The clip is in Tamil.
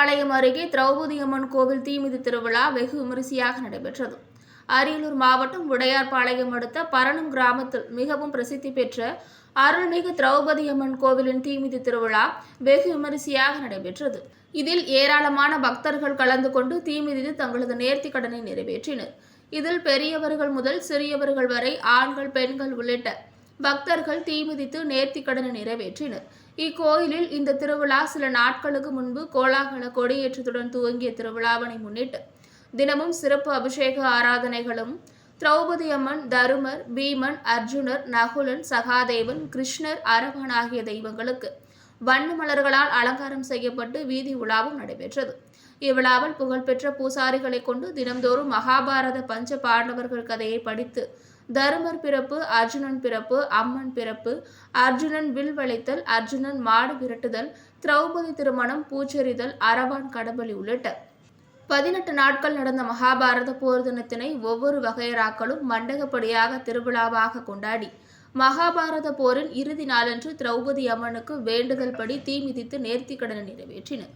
அருகே திரௌபதி அம்மன் கோவில் தீமிதி திருவிழா வெகு விமரிசையாக நடைபெற்றது. அரியலூர் மாவட்டம் உடையார்பாளையம் அடுத்த பரணம் கிராமத்தில் மிகவும் பிரசித்தி பெற்ற அருள்மிகு திரௌபதி அம்மன் கோவிலின் தீமிதி திருவிழா வெகு விமரிசையாக நடைபெற்றது. இதில் ஏராளமான பக்தர்கள் கலந்து கொண்டு தீமிதித்து தங்களது நேர்த்தி கடனை நிறைவேற்றினர். இதில் பெரியவர்கள் முதல் சிறியவர்கள் வரை ஆண்கள் பெண்கள் உள்ளிட்ட பக்தர்கள் தீமிதித்து நேர்த்திக்கடனை நிறைவேற்றினர். இக்கோயிலில் இந்த திருவிழா சில நாட்களுக்கு முன்பு கோலாகல கொடியேற்றத்துடன் துவங்கிய திருவிழாவினை முன்னிட்டு தினமும் சிறப்பு அபிஷேக ஆராதனைகளும் திரௌபதி அம்மன் தருமர் பீமன் அர்ஜுனர் நகுலன் சகாதேவன் கிருஷ்ணர் அரவன் ஆகிய தெய்வங்களுக்கு வண்ண மலர்களால் அலங்காரம் செய்யப்பட்டு வீதி உலாவும் நடைபெற்றது. இவ்விழாவில் புகழ்பெற்ற பூசாரிகளை கொண்டு தினம்தோறும் மகாபாரத பஞ்ச பாண்டவர்கள் கதையை படித்து தருமர் பிறப்பு அர்ஜுனன் பிறப்பு அம்மன் பிறப்பு அர்ஜுனன் வில் வளைத்தல் அர்ஜுனன் மாடு விரட்டுதல் திரௌபதி திருமணம் பூச்செறிதல் அரவான் கடபலி உள்ளிட்ட பதினெட்டு நாட்கள் நடந்த மகாபாரத போர் தினத்தினை ஒவ்வொரு வகையராக்களும் மண்டகப்படியாக திருவிழாவாக கொண்டாடி மகாபாரத போரின் இறுதி நாளன்று திரௌபதி அம்மனுக்கு வேண்டுதல் படி தீ மிதித்து நேர்த்திக்கடனை நிறைவேற்றினர்.